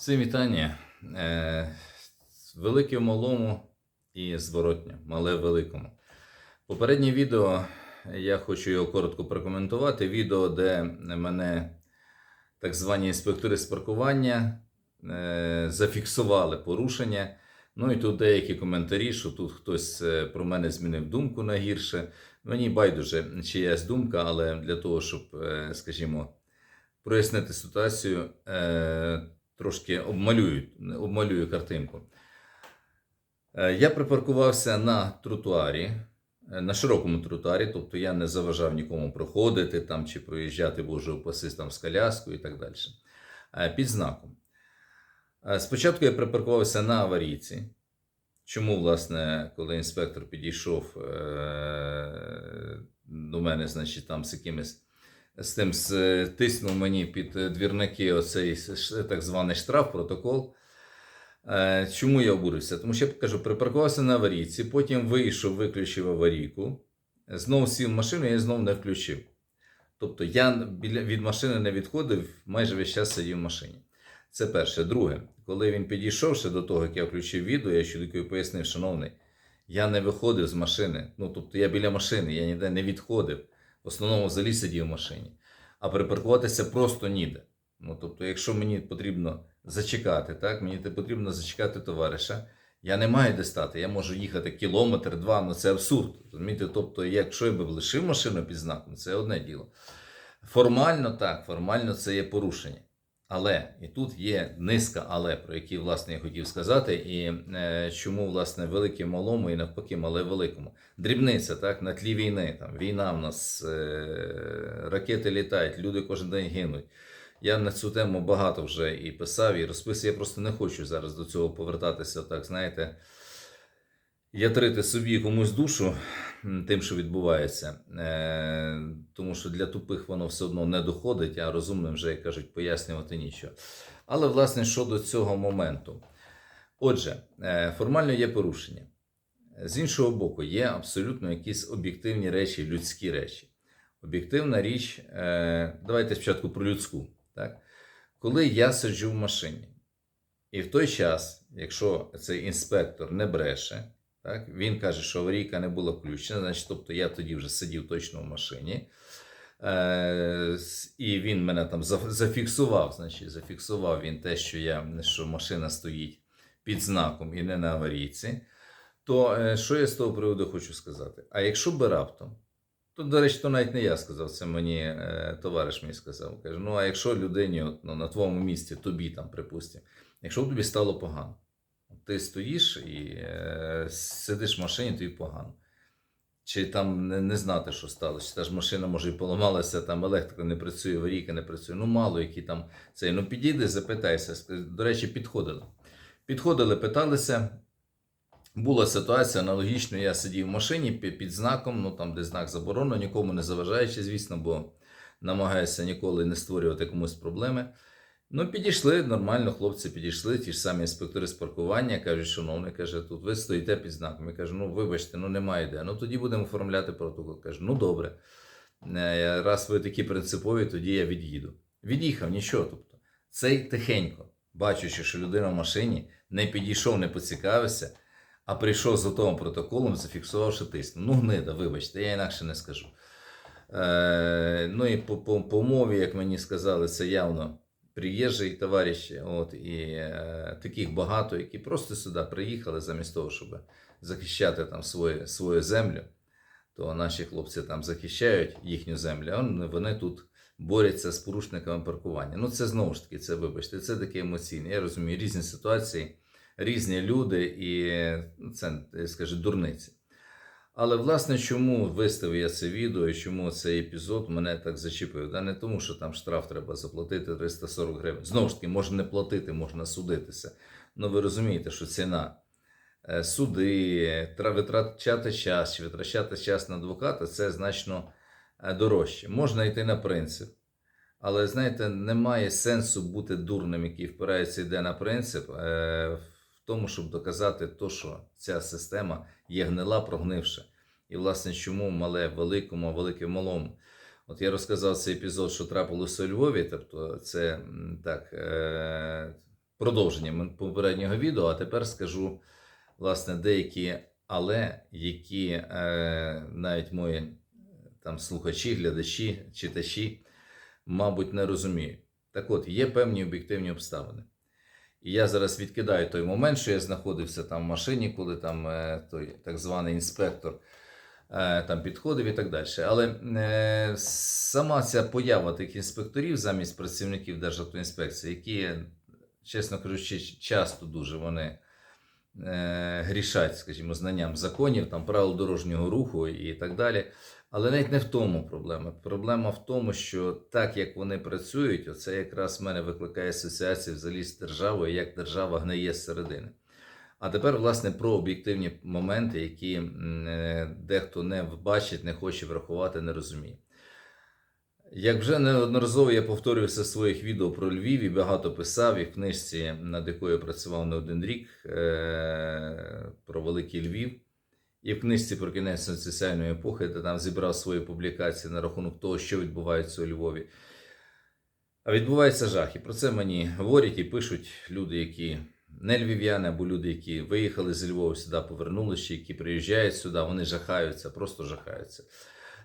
Всім вітання. Е, Велике в малому і зворотнє, мале в великому. Попереднє відео я хочу його коротко прокоментувати. Відео, де мене так звані інспектори з паркування е, зафіксували порушення. Ну і тут деякі коментарі, що тут хтось е, про мене змінив думку на гірше. Мені байдуже чиясь думка, але для того, щоб, скажімо, прояснити ситуацію, трошки обмалюю, обмалюю картинку. Е, Я припаркувався на тротуарі, е, на широкому тротуарі, тобто я не заважав нікому проходити там чи проїжджати, боже упаси там з коляскою і так далі. Е, Під знаком. Спочатку я припаркувався на аварійці. Чому, власне, коли інспектор підійшов до мене, значить, там з якимись з тим з- тиснув мені під е, двірники оцей так званий штраф, протокол. Е, Чому я обурився? Тому що я кажу, припаркувався на аварійці, потім вийшов, виключив аварійку, знову сів в машину, я знову не включив. Тобто я від машини не відходив, майже весь час сидів в машині. Це перше. Друге, коли він підійшов ще до того, як я включив відео, я чоловікові пояснив, шановний, я не виходив з машини. Ну, тобто я біля машини, я ніде не відходив. В основному взагалі сидів в машині. А припаркуватися просто ніде. Ну, тобто, якщо мені потрібно зачекати, так, мені потрібно зачекати товариша, я не маю де стати. Я можу їхати кілометр, два, ну це абсурд. Розумієте? Тобто, якщо я би лишив машину під знаком, це одне діло. Формально так, формально це є порушення. Але і тут є низка але, про які власне я хотів сказати, і е, чому власне велике малому і навпаки мале великому. Дрібниця, так, на тлі війни. Там війна в нас, е, ракети літають, люди кожен день гинуть. Я на цю тему багато вже і писав, і розписував. Я просто не хочу зараз до цього повертатися. Так, знаєте, ятрити собі комусь душу тим, що відбувається. Е, тому що для тупих воно все одно не доходить, а розумним вже, як кажуть, пояснювати нічого. Але, власне, щодо цього моменту. Отже, е, формально є порушення. З іншого боку, є абсолютно якісь об'єктивні речі, людські речі. Об'єктивна річ, е, давайте спочатку про людську. Так? Коли я сиджу в машині, і в той час, якщо цей інспектор не бреше, так, він каже, що аварійка не була включена, значить, тобто я тоді вже сидів точно в машині. Е, і він мене там зафіксував, значить, зафіксував він те, що, я, що машина стоїть під знаком і не на аварійці. То е, що я з того приводу хочу сказати? А якщо би раптом, то, до речі, то навіть не я сказав, це мені е, товариш мій сказав. Каже: ну а якщо людині от, ну, на твоєму місці, тобі там, припустимо, якщо б тобі стало погано, ти стоїш і е, сидиш в машині, тобі погано. Чи там не, не знати, що сталося, чи та ж машина може і поламалася, там електрика не працює, аварійка не працює. Ну, мало які там цей. Ну підійди, запитайся. До речі, підходили. Підходили, питалися. Була ситуація аналогічно, я сидів в машині під, під знаком, ну там де знак заборонено, нікому не заважаючи, звісно, бо намагаюся ніколи не створювати комусь проблеми. Ну, підійшли нормально, хлопці підійшли, ті ж самі інспектори з паркування, кажуть, шановний, каже, тут ви стоїте під знаком. Я кажу, ну вибачте, ну немає де. Ну тоді будемо оформляти протокол. Кажу, ну добре. Е, Раз ви такі принципові, тоді я від'їду. Від'їхав, нічого. Тобто, цей тихенько, бачучи, що людина в машині не підійшов, не поцікавився, а прийшов з готовим протоколом, зафіксувавши тиснув. Ну, гнида, вибачте, я інакше не скажу. Е, ну і по, по, по мові, як мені сказали, це явно приїжджий товариші. От, і е, таких багато, які просто сюди приїхали замість того, щоб захищати там свою, свою землю. То наші хлопці там захищають їхню землю, а вони- тут борються з порушниками паркування. Ну, це знову ж таки, це вибачте, це таке емоційне. Я розумію, різні ситуації, різні люди, і ну, це, скажу, дурниці. Але власне, чому виставив я це відео і чому цей епізод мене так зачепив? Да не тому, що там штраф треба заплатити 340 гривень. Знову ж таки, можна не платити, можна судитися. Ну ви розумієте, що ціна е, суди, тра- витрачати час чи витрачати час на адвоката це значно е, дорожче. Можна йти на принцип. Але знаєте, немає сенсу бути дурним, який впирається йде на принцип, е, тому, щоб доказати то, що ця система є гнила, прогнивша. І, власне, чому мале великому, а велике малому. От я розказав цей епізод, що трапилося у Львові, тобто це так, е, продовження попереднього відео, а тепер скажу власне деякі але, які е, навіть мої е, там слухачі, глядачі, читачі, мабуть, не розуміють. Так от, є певні об'єктивні обставини. І я зараз відкидаю той момент, що я знаходився там в машині, коли там е, той так званий інспектор е, там підходив і так далі. Але е, сама ця поява тих інспекторів замість працівників Державтоінспекції, які, чесно кажучи, часто дуже вони грішать, скажімо, знанням законів, там правил дорожнього руху і так далі. Але навіть не в тому проблема. Проблема в тому, що так як вони працюють, оце якраз в мене викликає асоціацію взагалі з державою, як держава гниє зсередини. А тепер, власне, про об'єктивні моменти, які е, дехто не бачить, не хоче врахувати, не розуміє. Як вже неодноразово я повторювався в своїх відео про Львів і багато писав, і в книжці, над якою я працював не один рік, е, про Великий Львів, і в книжці про кінець соціальної епохи, де там зібрав свої публікації на рахунок того, що відбувається у Львові. А відбувається жах. І про це мені говорять і пишуть люди, які не львів'яни, або люди, які виїхали з Львова сюди, повернулися, які приїжджають сюди, вони жахаються, просто жахаються.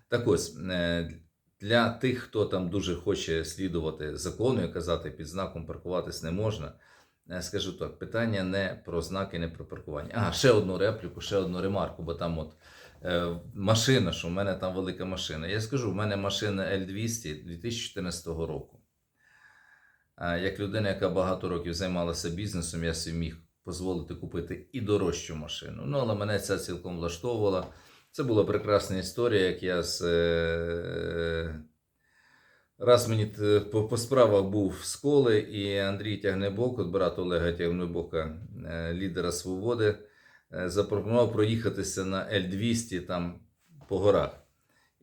Так ось, е, для тих, хто там дуже хоче слідувати закону і казати, під знаком паркуватись не можна. Е, Скажу так, питання не про знаки, не про паркування. А, ще одну репліку, ще одну ремарку, бо там от е, машина, що в мене там велика машина. Я скажу, в мене машина L200 2014 року. А Як людина, яка багато років займалася бізнесом, я собі міг дозволити купити і дорожчу машину. Ну, але мене це цілком влаштовувало. Це була прекрасна історія, як я з. Е, Раз мені по, по справах був з коли, і Андрій Тягнебок, от брат Олега Тягнебока, е, лідера Свободи, е, запропонував проїхатися на L200 там по горах.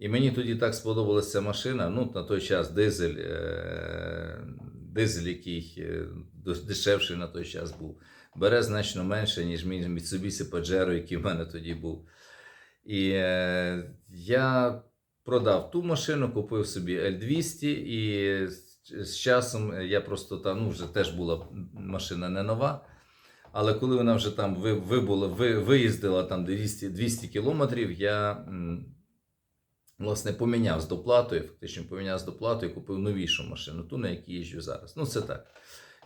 І мені тоді так сподобалася машина. Ну, на той час дизель, е, дизель, який е, дешевший на той час був, бере значно менше, ніж мій Mitsubishi Pajero, який в мене тоді був. І е, я продав ту машину, купив собі L200, і з- часом я просто там, ну, вже теж була машина не нова. Але коли вона вже там ви, вибула, ви, виїздила там 200, 200 кілометрів, я власне поміняв з доплатою, фактично поміняв з доплатою купив новішу машину, ту, на якій їжджу зараз. Ну, це так.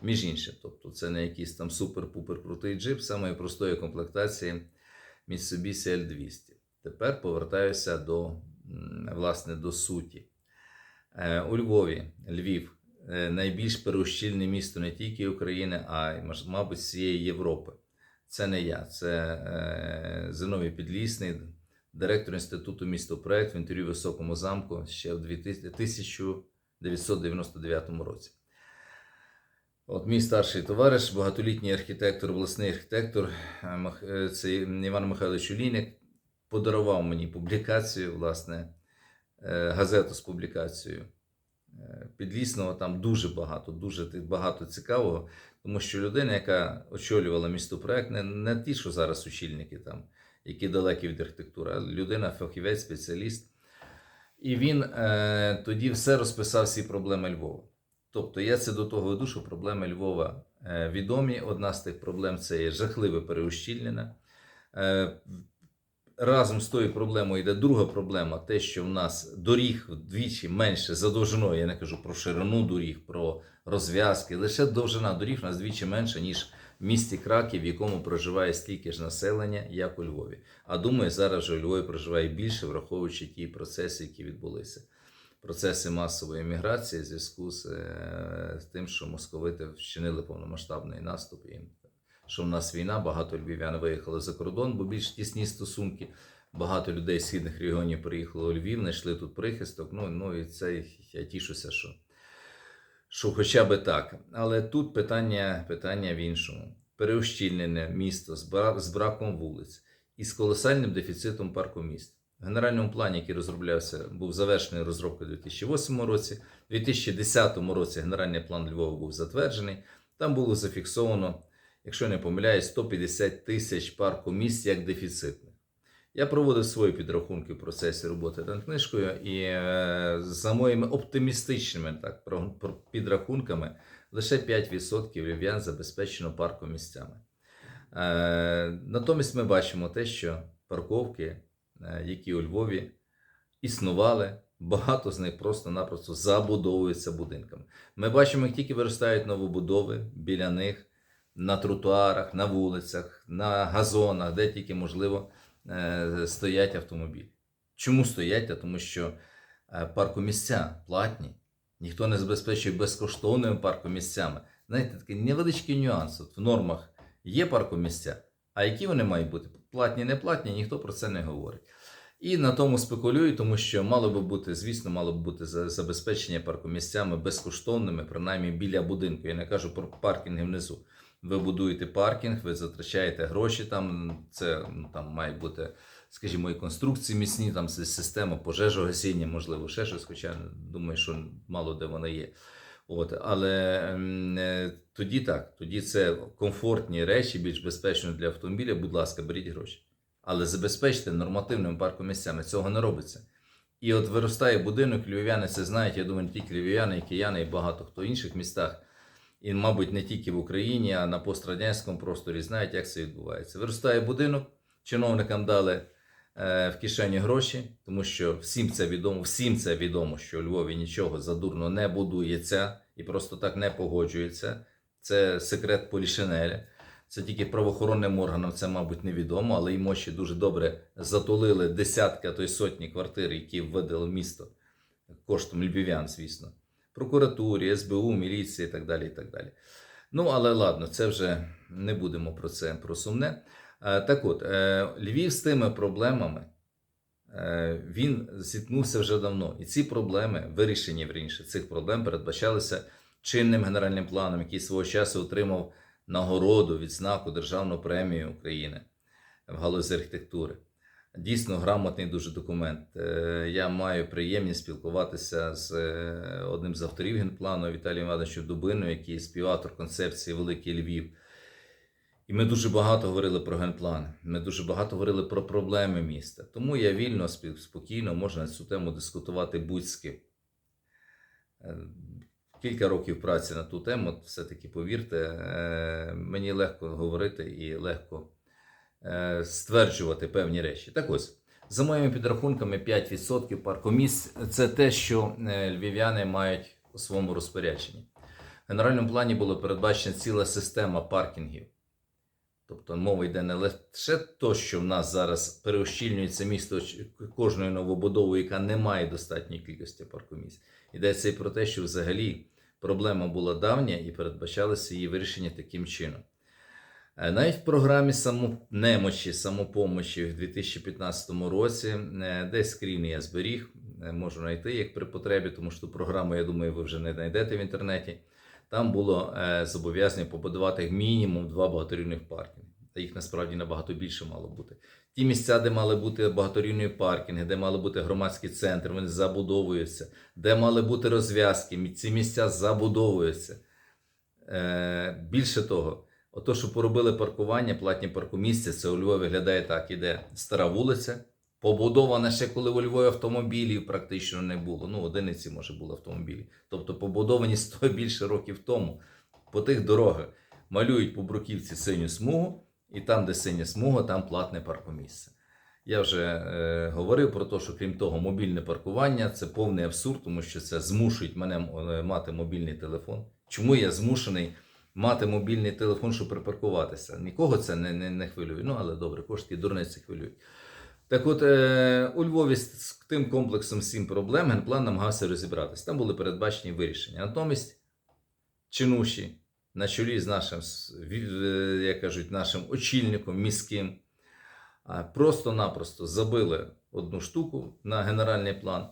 Між іншим, тобто це не якийсь там супер-пупер крутий джип, самої простої комплектації Mitsubishi L200. Тепер повертаюся до, власне, до суті. Е, У Львові, Львів, е, найбільш переущільне місто не тільки України, а й, мабуть, всієї Європи. Це не я, це е, Зиновій Підлісний, директор Інституту містопроект в інтерв'ю Високому замку ще в 1999 році. От мій старший товариш, багатолітній архітектор, обласний архітектор, це Іван Михайлович Олійник, подарував мені публікацію, власне, е, газету з публікацією. Е, Підлісного там дуже багато, дуже багато цікавого, тому що людина, яка очолювала містопроект, не, не ті, що зараз очільники там, які далекі від архітектури, а людина, фахівець, спеціаліст. І він е, тоді все розписав всі проблеми Львова. Тобто я це до того веду, що проблеми Львова е, відомі. Одна з тих проблем це є жахливе переущільнення. Е, разом з тою проблемою йде друга проблема: те, що в нас доріг вдвічі менше за довжиною. Я не кажу про ширину доріг, про розв'язки. Лише довжина доріг у нас двічі менша, ніж в місті Краків, в якому проживає стільки ж населення, як у Львові. А думаю, зараз вже у Львові проживає більше, враховуючи ті процеси, які відбулися. Процеси масової міграції в зв'язку з, е, з тим, що московити вчинили повномасштабний наступ, і що в нас війна, багато львів'ян виїхали за кордон, бо більш тісні стосунки. Багато людей з східних регіонів приїхало у Львів, знайшли тут прихисток. Ну, ну і це я тішуся, що, що хоча би так. Але тут питання, питання в іншому: переущільнене місто з, бра- з браком вулиць і з колосальним дефіцитом парку міст. В генеральному плані, який розроблявся, був завершений розробкою у 2008 році. У 2010 році генеральний план Львова був затверджений. Там було зафіксовано, якщо не помиляюсь, 150 тисяч паркомісць як дефіцитних. Я проводив свої підрахунки в процесі роботи над книжкою, і е, за моїми оптимістичними так, підрахунками лише 5% львів'ян забезпечено паркомісцями. Е, натомість ми бачимо те, що парковки, е, які у Львові існували, багато з них просто-напросто забудовуються будинками. Ми бачимо, як тільки виростають новобудови біля них на тротуарах, на вулицях, на газонах, де тільки можливо е, стоять автомобілі. Чому стоять? Тому що е, паркомісця платні. Ніхто не забезпечує безкоштовними паркомісцями. Знаєте, такий невеличкий нюанс. От в нормах є паркомісця, а які вони мають бути? Платні, не платні, ніхто про це не говорить. І на тому спекулюють, тому що мало би бути, звісно, мало б бути за- забезпечення паркомісцями безкоштовними, принаймні біля будинку. Я не кажу про паркінги внизу. Ви будуєте паркінг, ви затрачаєте гроші там. Це ну, там має бути, скажімо, і конструкції міцні, там си- система пожежогасіння, можливо, ще щось, хоча думаю, що мало де вона є. От, але е, тоді так, тоді це комфортні речі, більш безпечно для автомобіля. Будь ласка, беріть гроші. Але забезпечте нормативними паркомісцями. Цього не робиться. І от виростає будинок, львів'яни це знають. Я думаю, тільки львів'яни, і кияни, і багато хто в інших містах. І, мабуть, не тільки в Україні, а на пострадянському просторі знають, як це відбувається. Виростає будинок, чиновникам дали е, в кишені гроші, тому що всім це відомо, всім це відомо, що у Львові нічого задурно не будується і просто так не погоджується. Це секрет Полішинеля. Це тільки правоохоронним органам це, мабуть, невідомо, але і мощі дуже добре затулили десятки, а то й сотні квартир, які введено в місто коштом львів'ян, звісно. Прокуратурі, СБУ, міліції і так далі. і так далі. Ну, але ладно, це вже не будемо про це про сумне. Е, Так от, е, Львів з тими проблемами е, він зіткнувся вже давно. І ці проблеми, вирішення вірніше, цих проблем передбачалися чинним генеральним планом, який свого часу отримав нагороду, відзнаку Державну премію України в галузі архітектури. Дійсно грамотний дуже документ. Е, Я маю приємність спілкуватися з е, одним з авторів генплану Віталієм Івановичем Дубиною, який співавтор концепції Великий Львів. І ми дуже багато говорили про генплан. Ми дуже багато говорили про проблеми міста. Тому я вільно, спокійно можна на цю тему дискутувати будь з. Е, Кілька років праці на ту тему, все-таки повірте, мені легко говорити і легко стверджувати певні речі. Так ось, за моїми підрахунками, 5% паркомісць це те, що е, львів'яни мають у своєму розпорядженні. В генеральному плані було передбачена ціла система паркінгів. Тобто мова йде не лише то, що в нас зараз переощільнюється місто кожною новобудовою, яка не має достатньої кількості паркомісць. Йдеться і про те, що взагалі проблема була давня і передбачалося її вирішення таким чином. Е, Навіть в програмі само... немочі, самопомочі в 2015 році, е, десь скрін я зберіг, е, можу знайти як при потребі, тому що ту програму, я думаю, ви вже не знайдете в інтернеті. Там було зобов'язання побудувати мінімум два багаторівних паркінги. Та їх насправді набагато більше мало бути. Ті місця, де мали бути багаторівні паркінги, де мали бути громадські центри, вони забудовуються, де мали бути розв'язки, ці місця забудовуються. Більше того, ото, що поробили паркування, платні паркомісця, це у Львові виглядає так: іде стара вулиця, побудована ще коли у Львові автомобілів практично не було. Ну, одиниці, може, були автомобілі. Тобто побудовані 100 більше років тому. По тих дорогах малюють по бруківці синю смугу, і там, де синя смуга, там платне паркомісце. Я вже е, говорив про те, що крім того, мобільне паркування це повний абсурд, тому що це змушують мене е, мати мобільний телефон. Чому я змушений мати мобільний телефон, щоб припаркуватися? Нікого це не, не, не хвилює. Ну, але добре, кошти дурниці хвилюють. Так от, е, у Львові з, тим комплексом сім проблем генплан намагався розібратися. Там були передбачені вирішення. Натомість чинуші на чолі з нашим, е, як кажуть, нашим очільником міським просто-напросто забили одну штуку на генеральний план,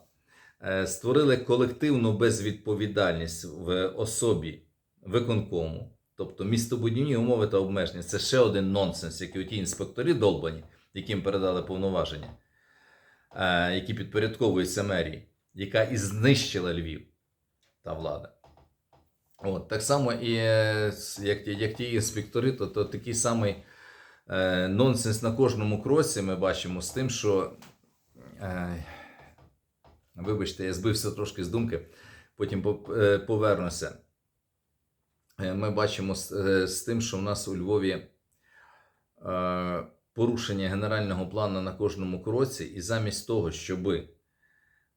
е, створили колективну безвідповідальність в особі виконкому, тобто містобудівні умови та обмеження. Це ще один нонсенс, який ті інспектори долбані, яким передали повноваження, е, які підпорядковуються мерії, яка і знищила Львів та влада. От, так само і е, як, як ті інспектори, то, то такий самий е, нонсенс на кожному кроці ми бачимо з тим, що. Е, вибачте, я збився трошки з думки, потім е, повернуся. Е, ми бачимо з, е, з тим, що в нас у Львові е, порушення генерального плану на кожному кроці, і замість того, щоби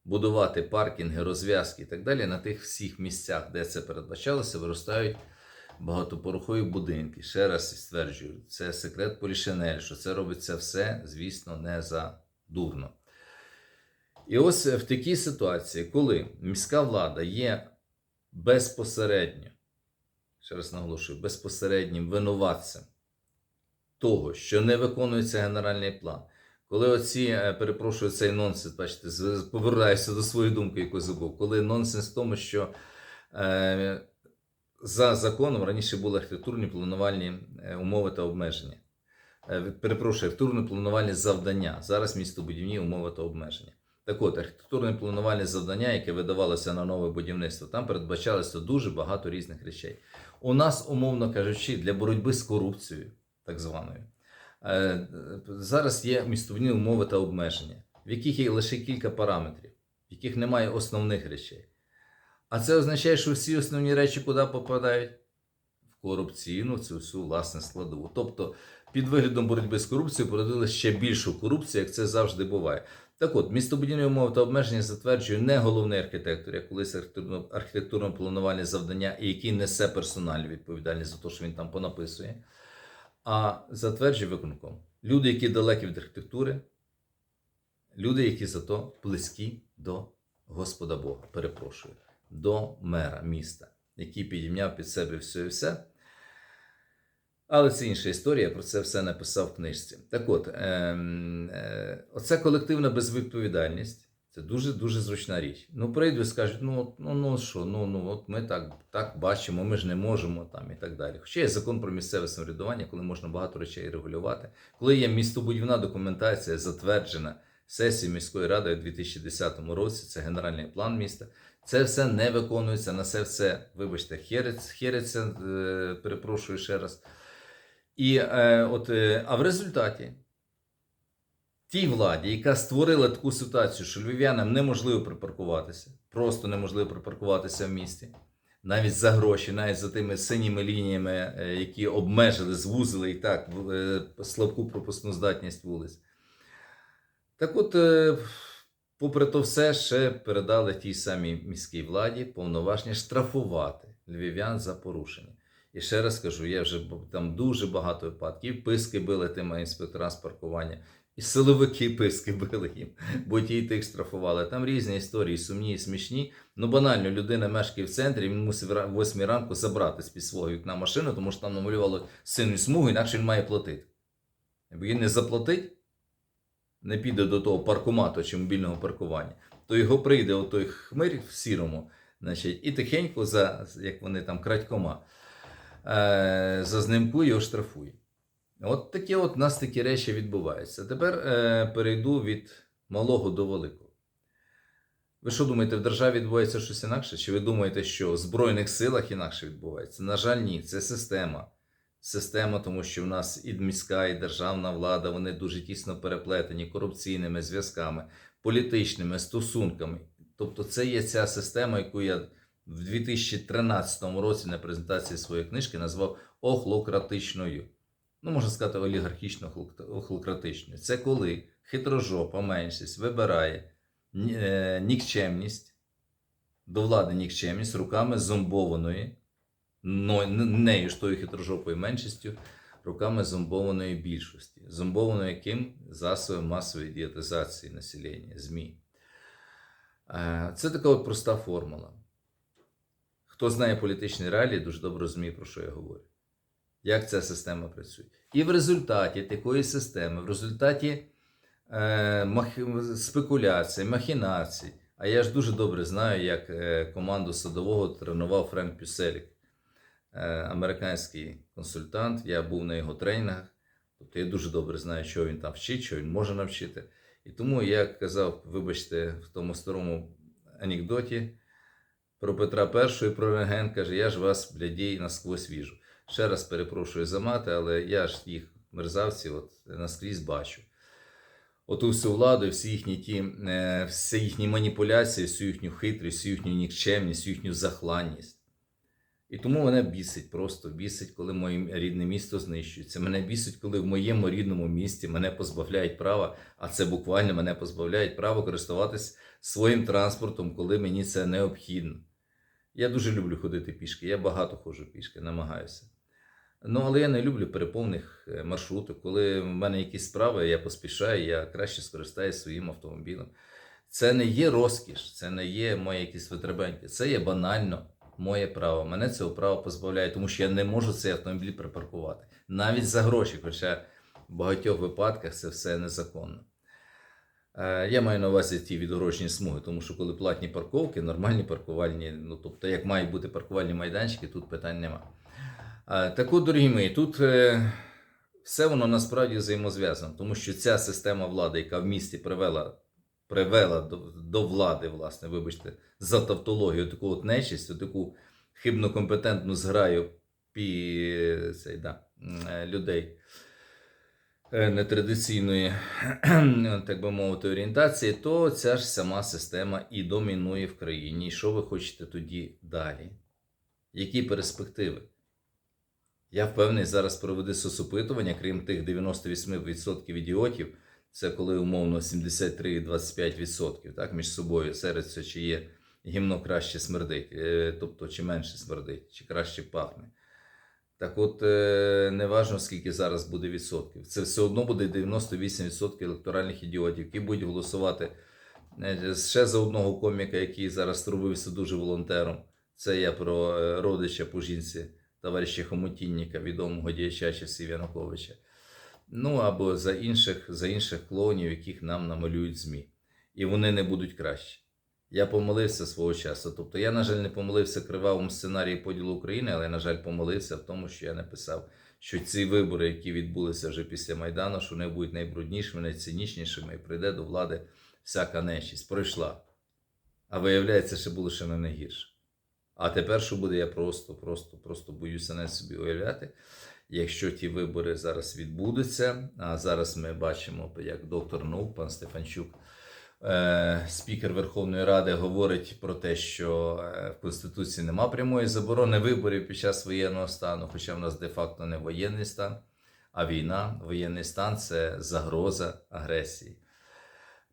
будувати паркінги, розв'язки і так далі, на тих всіх місцях, де це передбачалося, виростають багатопорохові будинки. Ще раз стверджую, це секрет Полішинель, що це робиться все, звісно, не за дурно. І ось в такій ситуації, коли міська влада є безпосередньо, ще раз наголошую, безпосереднім винуватцем того, що не виконується генеральний план. Коли оці, е, перепрошую, цей нонсенс, бачите, повертаюся до своєї думки, яку забув, коли нонсенс в тому, що е, за законом раніше були архітектурні планувальні е, умови та обмеження. Е, перепрошую, архітектурно планувальні завдання. Зараз містобудівні умови та обмеження. Так от, архітектурне планувальне завдання, яке видавалося на нове будівництво, там передбачалося дуже багато різних речей. У нас, умовно кажучи, для боротьби з корупцією, так званою, е, зараз є містобудівні умови та обмеження, в яких є лише кілька параметрів, в яких немає основних речей. А це означає, що всі основні речі куди попадають? В корупційну цю всю власне складову. Тобто, під виглядом боротьби з корупцією породили ще більшу корупцію, як це завжди буває. Так от, містобудівні умови та обмеження затверджує не головний архітектор, як колись архітектурно- архітектурно-планувальне завдання, і який несе персональну відповідальність за те, що він там понаписує, а затверджує виконком. Люди, які далекі від архітектури, люди, які зато близькі до Господа Бога, перепрошую, до мера міста, який підійняв під себе все і все. Але це інша історія, я про це все написав в книжці. Так от, ем, е, оце колективна безвідповідальність це дуже дуже зручна річ. Ну, прийдуть і скажуть, ну, ну, ну що, ну, ну от ми так, так бачимо, ми ж не можемо там і так далі. Хоча є закон про місцеве самоврядування, коли можна багато речей регулювати, коли є містобудівна документація, затверджена сесією міської ради у 2010 році, це генеральний план міста. Це все не виконується, на це все, вибачте, хериться, хериться е, перепрошую ще раз. І, е, от, е, а в результаті тій владі, яка створила таку ситуацію, що львів'янам неможливо припаркуватися, просто неможливо припаркуватися в місті, навіть за гроші, навіть за тими синіми лініями, е, які обмежили, звузили і так е, слабку пропускну здатність вулиць. Так от, е, попри то все, ще передали тій самій міській владі повноваження штрафувати львів'ян за порушення. І ще раз кажу, я вже там дуже багато випадків. Писки били тими інспекторам з паркування, і силовики писки били їм, бо ті тих штрафували. Там різні історії, сумні і смішні. Ну банально, людина мешкає в центрі, він мусив в 8 ранку забрати з під свого вікна машину, тому що там намалювало синю смугу, інакше він має платити. Якби він не заплатить, не піде до того паркомату чи мобільного паркування, то його прийде отой хмирь в сірому, значить, і тихенько, за, як вони там крадькома, зазнимкує, його штрафує. От такі от у нас такі речі відбуваються. Тепер е, перейду від малого до великого. Ви що думаєте, в державі відбувається щось інакше? Чи ви думаєте, що в Збройних силах інакше відбувається? На жаль, ні, це система. Система, тому що в нас і міська, і державна влада, вони дуже тісно переплетені корупційними зв'язками, політичними стосунками. Тобто, це є ця система, яку я в 2013 році на презентації своєї книжки назвав охлократичною. Ну, можна сказати, олігархічно-охлократичною. Це коли хитрожопа меншість вибирає е, нікчемність, до влади нікчемність руками зомбованої, нею ж тою хитрожопою меншістю, руками зомбованої більшості. Зомбованої яким? Засобом масової ідіотизації населення, ЗМІ. Е, Це така от проста формула. Хто знає політичні реалії, дуже добре розуміє, про що я говорю. Як ця система працює. І в результаті такої системи, в результаті е, мах... спекуляцій, махінацій. А я ж дуже добре знаю, як е, команду садового тренував Френк Пюселік, е, американський консультант. Я був на його тренінгах. Тобто я дуже добре знаю, що він там вчить, що він може навчити. І тому я казав, вибачте, в тому старому анекдоті про Петра І про Реген, каже, я ж вас, блядій, насквозь віжу. Ще раз перепрошую за мати, але я ж їх мерзавців от, наскрізь бачу. Оту всю владу, всі їхні ті, е, всі їхні маніпуляції, всю їхню хитрість, всю їхню нікчемність, всю їхню захланність. І тому мене бісить, просто бісить, коли моє рідне місто знищується. Мене бісить, коли в моєму рідному місті мене позбавляють права, а це буквально мене позбавляють права користуватись своїм транспортом, коли мені це необхідно. Я дуже люблю ходити пішки, я багато ходжу пішки, намагаюся. Ну, але я не люблю переповних е, маршруток. Коли в мене якісь справи, я поспішаю, я краще скористаюся своїм автомобілем. Це не є розкіш, це не є моє якісь витребеньки. Це є банально моє право. Мене цього права позбавляє, тому що я не можу цей автомобіль припаркувати. Навіть за гроші, хоча в багатьох випадках це все незаконно. Е, Я маю на увазі ті відгорожні смуги, тому що коли платні парковки, нормальні паркувальні, ну тобто, як мають бути паркувальні майданчики, тут питань нема. Е, Так от, дорогі мої, тут е, все воно насправді взаємозв'язано, тому що ця система влади, яка в місті привела, привела до, до влади, власне, вибачте, за тавтологію, таку от нечисть, таку хибно компетентну зграю пі, цей, да, людей нетрадиційної, так би мовити, орієнтації, то ця ж сама система і домінує в країні. І що ви хочете тоді далі? Які перспективи? Я впевнений, зараз проведе соцопитування, крім тих 98% ідіотів, це коли умовно 73-25% так, між собою сериться, чи є гімно краще смердить, е, тобто чи менше смердить, чи краще пахне. Так от, е, не важно, скільки зараз буде відсотків. Це все одно буде 98% електоральних ідіотів, які будуть голосувати ще за одного коміка, який зараз зробився дуже волонтером. Це я про е, родича по жінці товариша Хомутінніка, відомого діяча часів Януковича. Ну або за інших, за інших клоунів, яких нам намалюють ЗМІ. І вони не будуть кращі. Я помилився свого часу. Тобто я, на жаль, не помилився кривавому сценарії поділу України, але, на жаль, помилився в тому, що я написав, що ці вибори, які відбулися вже після Майдану, що вони будуть найбруднішими, найцинічнішими, і прийде до влади всяка нечість. Пройшла. А виявляється, що було ще не найгірше. А тепер що буде, я просто, просто, просто боюся навіть собі уявляти. Якщо ті вибори зараз відбудуться, а зараз ми бачимо, як доктор наук, пан Стефанчук, спікер Верховної Ради, говорить про те, що е, в Конституції нема прямої заборони виборів під час воєнного стану, хоча в нас де-факто не воєнний стан, а війна, воєнний стан це загроза агресії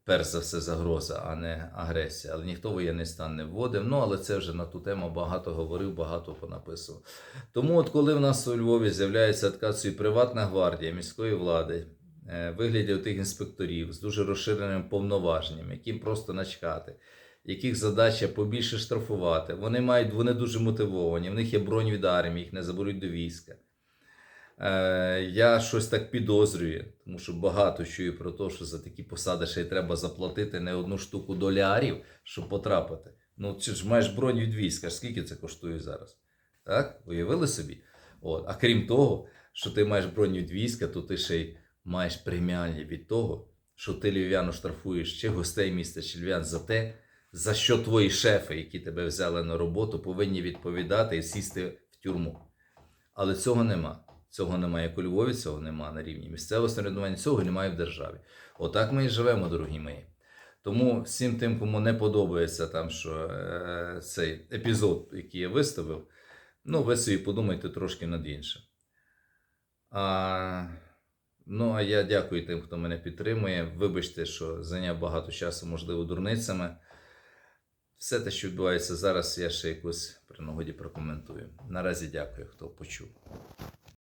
перш за все загроза, а не агресія. Але ніхто воєнний стан не вводив. Ну, але це вже на ту тему багато говорив, багато понаписував. Тому, от коли в нас у Львові з'являється така приватна гвардія міської влади, е, вигляді тих інспекторів з дуже розширеними повноваженнями, яким просто начхати. Яких задача побільше штрафувати, вони мають вони дуже мотивовані. В них є бронь від армії, їх не заберуть до війська. Е, я щось так підозрюю, тому що багато чую про те, що за такі посади ще й треба заплатити не одну штуку долярів, щоб потрапити. Ну, чи ж маєш бронь від війська, скільки це коштує зараз? Так? Уявили собі? От. А крім того, що ти маєш бронь від війська, то ти ще й маєш преміальні від того, що ти львів'яну штрафуєш чи гостей міста, чи львів'ян за те, за що твої шефи, які тебе взяли на роботу, повинні відповідати і сісти в тюрму. Але цього нема. Цього немає як у Львові, цього немає на рівні місцевого самоврядування, цього немає в державі. Отак ми і живемо, дорогі мої. Тому всім тим, кому не подобається там, що е, цей епізод, який я виставив, ну, ви собі подумайте трошки над іншим. А, ну, а я дякую тим, хто мене підтримує. Вибачте, що зайняв багато часу, можливо, дурницями. Все те, що відбувається зараз, я ще якось при нагоді прокоментую. Наразі дякую, хто почув.